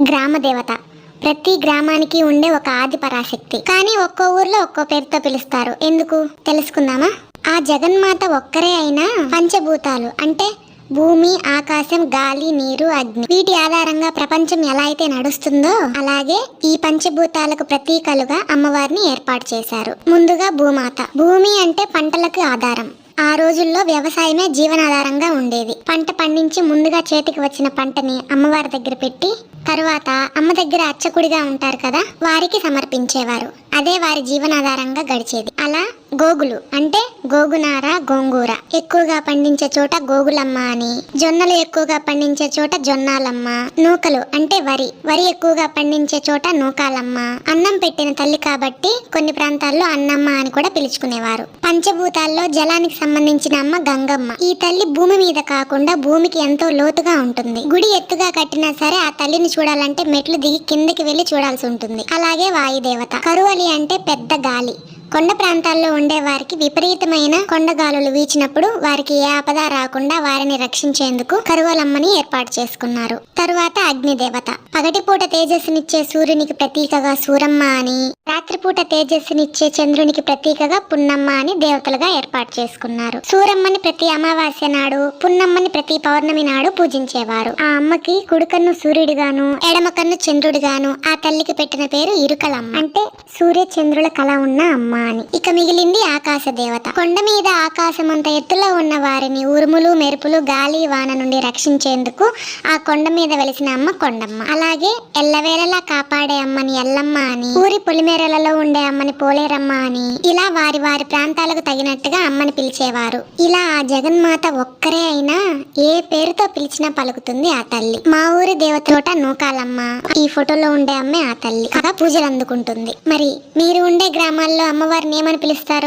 గ్రామ దేవత. ప్రతి గ్రామానికి ఉండే ఒక ఆది పరాశక్తి. కానీ ఒక్కో ఊర్లో ఒక్కో పేరుతో పిలుస్తారు. ఎందుకు? తెలుసుకుందామా? ఆ జగన్మాత ఒక్కరే అయినా పంచభూతాలు. అంటే భూమి ఆకాశం గాలి నీరు అగ్ని. వీటి ఆధారంగా ప్రపంచం ఎలా అయితే నడుస్తుందో అలాగే ఈ పంచభూతాలకు ప్రతీకలుగా అమ్మవారిని ఏర్పాటు చేశారు. ముందుగా భూమాత. భూమి అంటే పంటలకు ఆధారం. ఆ రోజుల్లో వ్యవసాయమే జీవనాధారంగా ఉండేది. పంట పండించి ముందుగా చేతికి వచ్చిన పంటని అమ్మవారి దగ్గర పెట్టి తరువాత అమ్మ దగ్గర అచ్చకుడిగా ఉంటారు కదా? వారికి సమర్పించేవారు. అదే వారి జీవనాధారంగా గడిచేది. అలా గోగులు అంటే గోగునార గోంగూర. ఎక్కువగా పండించే చోట గోగులమ్మ అని జొన్నలు ఎక్కువగా పండించే చోట జొన్నాలమ్మ. నూకలు అంటే వరి వరి ఎక్కువగా పండించే చోట నూకాలమ్మ. అన్నం పెట్టిన తల్లి కాబట్టి కొన్ని ప్రాంతాల్లో అన్నమ్మ అని కూడా పిలుచుకునేవారు. పంచభూతాల్లో జలానికి సంబంధించిన అమ్మ గంగమ్మ. ఈ తల్లి భూమి మీద కాకుండా భూమికి ఎంతో లోతుగా ఉంటుంది. గుడి ఎత్తుగా కట్టినా సరే ఆ తల్లిని చూడాలంటే మెట్లు దిగి కిందకి వెళ్ళి చూడాల్సి ఉంటుంది. అలాగే వాయుదేవత. కరువలి అంటే పెద్ద గాలి. కొండ ప్రాంతాల్లో ఉండే వారికి విపరీతమైన కొండగాలులు వీచినప్పుడు వారికి ఏ ఆపద రాకుండా వారిని రక్షించేందుకు కరువలమ్మని ఏర్పాటు చేసుకున్నారు. తరువాత అగ్నిదేవత. పగటిపూట తేజస్సునిచ్చే సూర్యునికి ప్రతీకగా సూరమ్మ అని రాత్రిపూట తేజస్సునిచ్చే చంద్రునికి ప్రతీకగా పున్నమ్మ అని దేవతలుగా ఏర్పాటు చేసుకున్నారు. సూరమ్మని ప్రతి అమావాస్య నాడు పున్నమ్మని ప్రతి పౌర్ణమి నాడు పూజించేవారు. ఆ అమ్మకి కుడికన్ను సూర్యుడిగాను ఎడమ కన్ను చంద్రుడిగాను ఆ తల్లికి పెట్టిన పేరు ఇరుకలమ్మ. అంటే సూర్య చంద్రుల కళ ఉన్న అమ్మ. అని. ఇక మిగిలింది ఆకాశ దేవత. కొండ మీద ఆకాశం అంత ఎత్తులో ఉన్న వారిని ఉరుములు మెరుపులు గాలి వాన నుండి రక్షించేందుకు ఆ కొండ మీద వెలిసిన అమ్మ కొండమ్మ. అలాగే ఎల్లవేళలా కాపాడే అమ్మని ఎల్లమ్మ అని. ఊరి పొలిమేరలలో ఉండే అమ్మని పోలేరమ్మ అని. ఇలా వారి వారి ప్రాంతాలకు తగినట్టుగా అమ్మని పిలిచేవారు. ఇలా ఆ జగన్మాత ఒక్కరే అయినా ఏ పేరుతో పిలిచినా పలుకుతుంది ఆ తల్లి. మా ఊరి దేవతోట నూకాలమ్మ. ఈ ఫోటోలో ఉండే అమ్మే ఆ తల్లి. అలా పూజలు అందుకుంటుంది. మరి మీరు ఉండే గ్రామాల్లో అమ్మ అమ్మవారిని ఏమని పిలుస్తారు.